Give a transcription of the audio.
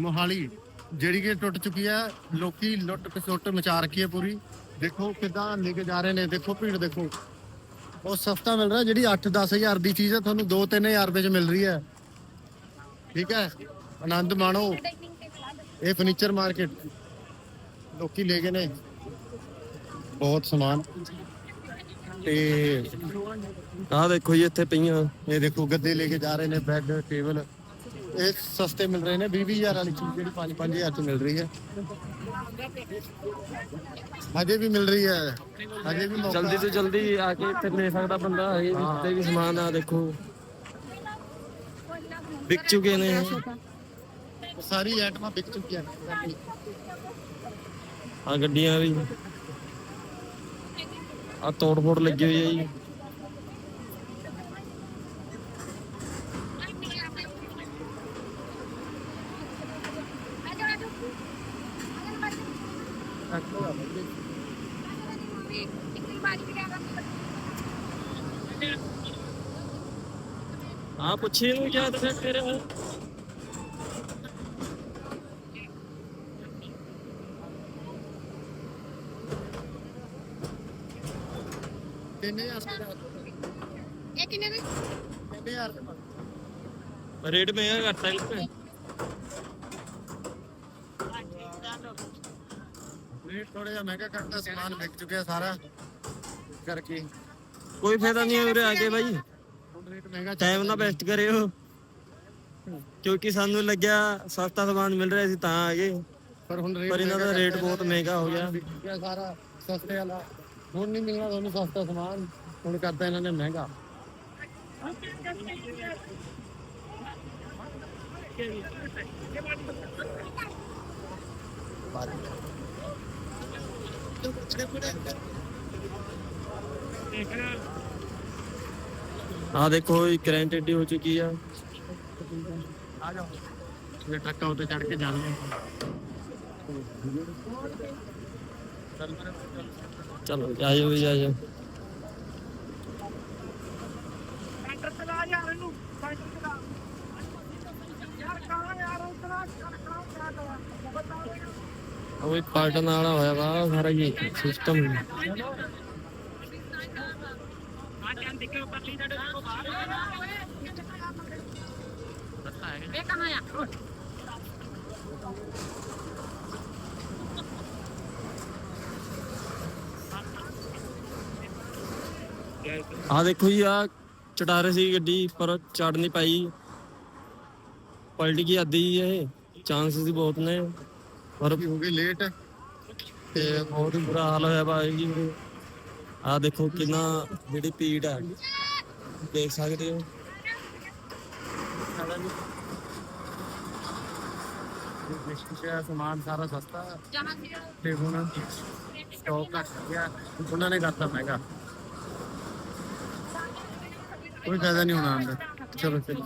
ਮੋਹਾਲੀ ਜਿਹੜੀ ਕਿ ਟੁੱਟ ਚੁੱਕੀ ਹੈ ਲੋਕੀ ਲੁੱਟ ਖਸੁੱਟ ਮਚਾ ਰੱਖੀ ਹੈ ਪੂਰੀ। ਦੇਖੋ ਕਿਦਾਂ ਲੈ ਕੇ ਜਾ ਰਹੇ ਨੇ ਦੇਖੋ ਭੀੜ ਦੇਖੋ। ਬਹੁਤ ਸਸਤਾ ਮਿਲ ਰਿਹਾ ਜਿਹੜੀ 8-10 ਹਜ਼ਾਰ ਦੀ ਚੀਜ਼ ਹੈ ਤੁਹਾਨੂੰ 2-3000 ਰੁਪਏ ਚ ਮਿਲ ਰਹੀ ਹੈ। ਠੀਕ ਹੈ? ਆਨੰਦ ਮਾਣੋ। ਇਹ ਫਰਨੀਚਰ ਮਾਰਕੀਟ ਲੋਕੀ ਲੈ ਗਏ ਨੇ। ਬਹੁਤ ਸਮਾਨ। ਤੇ ਆਹ ਦੇਖੋ ਜੀ ਇੱਥੇ ਪਈਆਂ। ਇਹ ਦੇਖੋ ਗੱਦੇ ਲੈ ਕੇ ਜਾ ਰਹੇ ਨੇ ਬੈੱਡ ਟੇਬਲ ਇਹ ਸਸਤੇ ਮਿਲ ਰਹੇ ਨੇ 20000 ਵਾਲੀ ਚੀਜ਼ ਜਿਹੜੀ 5-5000 ਚ ਮਿਲ ਰਹੀ ਹੈ। ਹਜੇ ਵੀ ਮਿਲ ਰਹੀ ਹੈ। ਹਜੇ ਵੀ ਮੌਕਾ ਜਲਦੀ ਤੋਂ ਜਲਦੀ ਆ ਕੇ ਇੱਥੇ ਲੈ ਸਕਦਾ ਬੰਦਾ ਇਹ ਵੀ ਜਿੱਤੇ ਵੀ ਸਮਾਨ ਆ ਦੇਖੋ। ਵਿਕ ਚੁੱਕੇ ਨੇ। ਸਾਰੀ ਆਈਟਮਾਂ ਵਿਕ ਚੁੱਕੀਆਂ ਨੇ। ਆ ਗੱਡੀਆਂ ਵੀ। ਆ ਤੋੜ ਫੋੜ ਲੱਗੀ ਹੋਈ ਹੈ ਜੀ। ਆ ਪੁੱਛੀ ਨੂੰ ਕਿਆ ਦੱਸਿਆ ਤੇਰੇ ਤਿੰਨ ਹਜ਼ਾਰ ਦਾ ਇਹ ਕਿੰਨੇ ਦੇ 3000 ਦਾ ਰੇਟ ਮਹਿੰਗਾ ਕਰਤਾ ਇਹਨੇ ਰੇਟ ਥੋੜਾ ਜਿਹਾ ਮਹਿੰਗਾ ਕਰਤਾ ਸਮਾਨ ਵਿਕ ਚੁੱਕਿਆ ਸਾਰਾ ਕਰਕੇ ਕੋਈ ਫਾਇਦਾ ਨਹੀਂ ਹੈ ਉਰੇ ਆ ਕੇ ਬਾਈ ਹੁਣ ਰੇਟ ਮਹਿੰਗਾ ਟਾਈਮ ਨਾ ਬੈਸਟ ਕਰਿਓ ਕਿਉਂਕਿ ਸਾਨੂੰ ਲੱਗਿਆ ਸਸਤਾ ਸਮਾਨ ਮਿਲ ਰਿਹਾ ਸੀ ਤਾਂ ਆ ਗਏ ਪਰ ਹੁਣ ਰੇਟ ਪਰ ਇਹਨਾਂ ਦਾ ਰੇਟ ਬਹੁਤ ਮਹਿੰਗਾ ਹੋ ਗਿਆ ਵਿਕ ਚੁੱਕਿਆ ਸਾਰਾ ਸਸਤੇ ਵਾਲਾ ਹੁਣ ਨਹੀਂ ਮਿਲਣਾ ਤੁਹਾਨੂੰ ਸਸਤਾ ਸਮਾਨ ਹੁਣ ਕਰਤਾ ਇਹਨਾਂ ਨੇ ਮਹਿੰਗਾ ਆ ਦੇਖੋ ਇਹ ਕਰੰਟ ਏਡੀ ਹੋ ਚੁੱਕੀ ਆ। ਆ ਜਾਓ ਇਹ ਟਰੱਕਾਂ ਉੱਤੇ ਚੜ ਕੇ ਜਾਂਦੇ ਚਲੋ ਆ ਜਾਓ ਜੀ ਆ ਉਹ ਪਾਲਟਨ ਵਾਲਾ ਹੋਇਆ ਵਾ, ਸਾਰਾ ਜੀ ਸਿਸਟਮ ਇਹ ਆ ਦੇਖੋ ਜੀ ਆ ਚਟਾ ਰਹੇ ਸੀ ਗੱਡੀ, ਪਰ ਚੜ ਨਹੀਂ ਪਾਈ। ਪਲਟ ਗਈ ਅੱਧੀ ਇਹ। ਚਾਂਸ ਸੀ ਬਹੁਤ ਨੇ। ਪਰ ਹੋ ਗਈ ਲੇਟ ਤੇ ਬਹੁਤ ਹੀ ਬੁਰਾ ਹਾਲ ਹੋਇਆ ਵਾ ਜੀ ਆ ਦੇਖੋ ਕਿੰਨਾ ਜਿਹੜੀ ਪੀੜ ਆ ਦੇਖ ਸਕਦੇ ਹੋ ਵਿਸ਼ੇਸ਼ ਸਮਾਨ ਸਾਰਾ ਸਸਤਾ ਜਹਾਂ ਸੀ ਤੇ ਹੁਣ ਸਟਾਕ ਘੱਟ ਗਿਆ ਉਹਨਾਂ ਨੇ ਕਰਤਾ ਮਹਿੰਗਾ ਕੋਈ ਫਾਇਦਾ ਨਹੀਂ ਹੋਣਾ ਅੰਦਰ ਚਲੋ ਚਲੋ